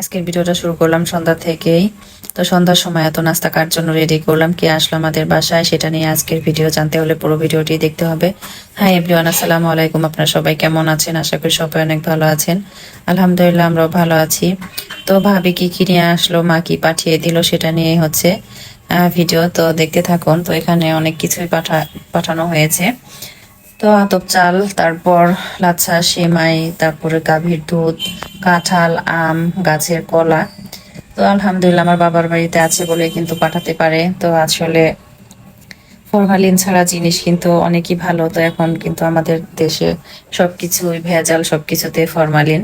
আজকের ভিডিওটা শুরু করলাম সন্ধ্যা থেকেই। তো সন্ধ্যার সময় এত নাস্তা কার জন্য রেডি করলাম? কে আসলো আমাদের বাসায়? সেটা নিয়ে আজকের ভিডিও জানতে হলে পুরো ভিডিওটি দেখতে হবে। হ্যাঁ এভরিওয়ান আসসালামু আলাইকুম। আপনারা সবাই কেমন আছেন? আশা করি সবাই অনেক ভালো আছেন। আলহামদুলিল্লাহ, আমরাও ভালো আছি। তো ভাবি কি কি নিয়ে আসলো, মা কি পাঠিয়ে দিল সেটা নিয়ে হচ্ছে ভিডিও তো দেখতে থাকুন। তো এখানে অনেক কিছুই পাঠা, পাঠানো হয়েছে। তো আতপ চাল, তারপর লাচ্ছা, সেমাই, তারপরে গাভীর দুধ কাঁঠাল, আম, গাছের কলা। তো আলহামদুলিল্লাহ আমার বাবার বাড়িতে আছে বলে কিন্তু পাঠাতে পারে। তো আসলে ফরমালিন ছাড়া জিনিস কিন্তু অনেকই ভালো। তো এখন কিন্তু আমাদের দেশে সবকিছুই ভেজাল, সবকিছুতে ফরমালিন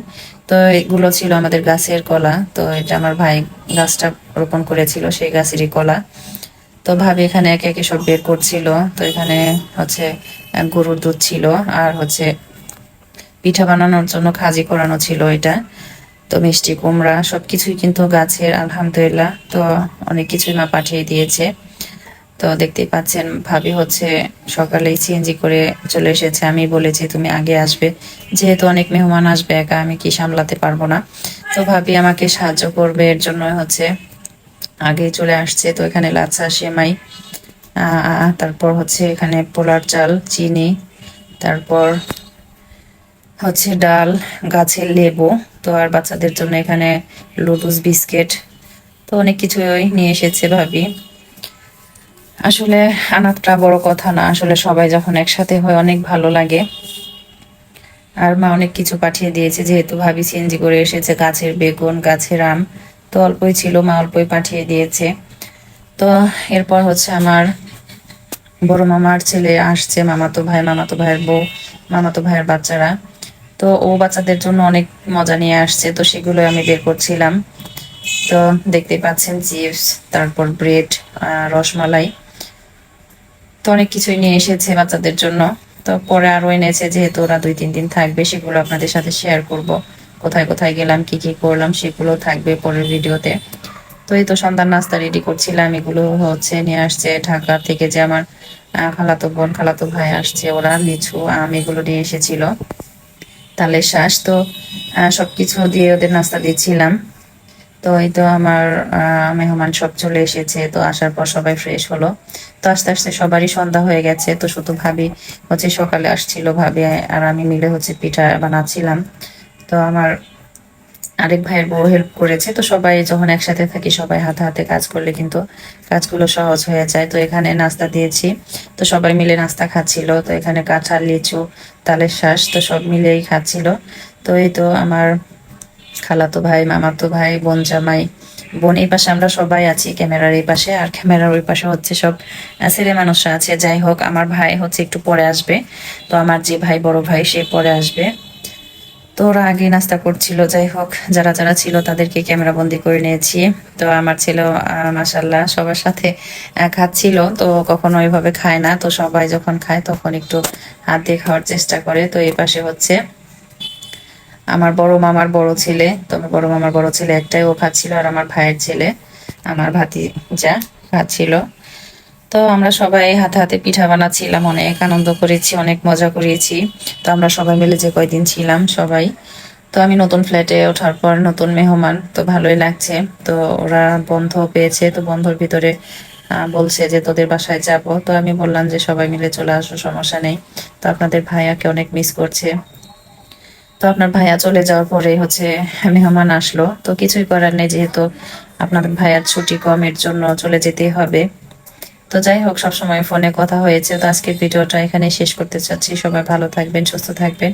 তো এগুলো ছিল আমাদের গাছের কলা। তো এটা আমার ভাই গাছটা রোপণ করেছিল, সেই গাছেরই কলা। তো ভাবি এখানে একে একে সব বের করছিল। তো এখানে হচ্ছে গরুর দুধ ছিল। আর হচ্ছে পিঠা বানানোর জন্য খাজি করানো ছিল এটা। তো মিষ্টি কুমড়া সবকিছুই কিন্তু গাছের, আলহামদুলিল্লাহ। তো অনেক কিছুই মা পাঠিয়ে দিয়েছে। তো দেখতেই পাচ্ছেন, ভাবি হচ্ছে সকালেই সিএনজি করে চলে এসেছে। আমি বলেছি, তুমি আগে আসবে। যেহেতু অনেক মেহমান আসবে একা, আমি কি সামলাতে পারব না? তো ভাবি আমাকে সাহায্য করবে। এর জন্য হচ্ছে আগে চলে আসছে। তো এখানে লাচ্ছা, সেমাই তারপর হচ্ছে এখানে পোলার চাল, চিনি, তারপর হচ্ছে ডাল, গাছের লেবু, তো আর বাচ্চাদের জন্য এখানে লুডুস, বিস্কিট, তো অনেক কিছুই নিয়ে এসেছে ভাবি। আসলে আনাতটা বড় কথা না, আসলে সবাই যখন একসাথে হয় অনেক ভালো লাগে। আর মা অনেক কিছু পাঠিয়ে দিয়েছে, যেহেতু ভাবি সিএনজি করে এসেছে, গাছের বেগুন, গাছের আম, তো অল্পই ছিল, মা অল্পই পাঠিয়ে দিয়েছে। তো এরপর হচ্ছে আমার বড় মামার ছেলে আসছে, মামাতো ভাই, মামাতো ভাইয়ের বউ, মামাতো ভাইয়ের বাচ্চারা। তো ও বাচ্চাদের জন্য অনেক মজা নিয়ে আসছে, তো সেগুলো আমি বের করছিলাম। তো দেখতে পাচ্ছেন চিপস, তারপর ব্রেড রসমালাই। তো অনেক কিছুই নিয়ে এসেছে বাচ্চাদের জন্য। তো পরে আরও এনেছে, যেহেতু ওরা দুই তিন দিন থাকবে, সেগুলো আপনাদের সাথে শেয়ার করব। কোথায় কোথায় গেলাম, কি কি করলাম, সেগুলো থাকবে পরের ভিডিওতে। তো এই তো সন্ধ্যার নাস্তা রেডি করছিলাম, এগুলো হচ্ছে নিয়ে আসছে ঢাকা থেকে যে আমার খালাতো বোন, খালাতো ভাই আসছে, ওরা লিচু, আম, এগুলো নিয়ে এসেছিল। তালের শ্বাস, তো সব কিছু দিয়ে ওদের নাস্তা দিচ্ছিলাম। তো এই তো আমার মেহমান সব চলে এসেছে, তো আসার পর সবাই ফ্রেশ হলো। তো আস্তে আস্তে সবারই সন্ধ্যা হয়ে গেছে, তো শুধু ভাবি হচ্ছে সকালে আসছিল ভাবি, আর আমি মিলে হচ্ছে পিঠা বানাচ্ছিলাম। তো আমার আরেক ভাইয়ের বউ হেল্প করেছে। তো সবাই যখন একসাথে থাকি, সবাই হাতে হাতে কাজ করলে কিন্তু কাজগুলো সহজ হয়ে যায়। তো এখানে নাস্তা দিয়েছি। তো সবাই মিলে নাস্তা খাচ্ছিল। তো এখানে কাঁঠাল লিচু, তালের শ্বাস তো সব মিলেই খাচ্ছিল। তো এই তো আমার খালাতো ভাই, মামাতো ভাই, বোন জামাই, বোন এই পাশে আমরা সবাই আছি ক্যামেরার এই পাশে। আর ক্যামেরার ওই পাশে হচ্ছে সব ছেলে মানুষরা আছে। যাই হোক, আমার ভাই হচ্ছে একটু পরে আসবে। তো আমার যে ভাই, বড় ভাই, সে পরে আসবে। তো ওরা আগে নাস্তা করছিল, যাই হোক, যারা যারা ছিল তাদেরকে ক্যামেরা বন্দি করে নিয়েছি। তো আমার ছেলে মাসাল্লাহ সবার সাথে খাচ্ছিল, তো কখনো ওইভাবে খায় না। তো সবাই যখন খায় তখন একটু হাত দিয়ে খাওয়ার চেষ্টা করে। তো এই পাশে হচ্ছে আমার বড় মামার বড় ছেলে। তো আমার বড় মামার বড় ছেলে একটাই, ও খাচ্ছিল, আর আমার ভাইয়ের ছেলে, আমার ভাতি যা খাচ্ছিল। তো আমরা সবাই হাতে হাতে পিঠা বানাচ্ছিলাম, অনেক আনন্দ করেছি, অনেক মজা করেছি। তো আমরা সবাই মিলে যে কয়দিন ছিলাম, সবাই। তো আমি নতুন ফ্ল্যাটে ওঠার পর নতুন মেহমান, তো ভালোই লাগছে। তো ওরা বন্ধ পেয়েছে, তো বন্ধর ভিতরে বলছে যে তোদের বাসায় যাব। তো আমি বললাম যে সবাই মিলে চলে আসো, সমস্যা নেই। তো আপনাদের ভাইয়াকে অনেক মিস করছে। তো আপনার ভাইয়া চলে যাওয়ার পরে হচ্ছে মেহমান আসলো। তো কিছুই করার নেই, যেহেতু আপনাদের ভাইয়ার ছুটি কমের জন্য চলে যেতেই হবে। তো যাই হোক, সবসময় ফোনে কথা হয়েছে। তো আজকের ভিডিওটা এখানে শেষ করতে চাচ্ছি। সবাই ভালো থাকবেন, সুস্থ থাকবেন।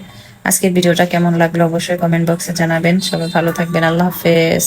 আজকের ভিডিওটা কেমন লাগল অবশ্যই কমেন্ট বক্সে জানাবেন। সবাই ভালো থাকবেন। আল্লাহ হাফেজ।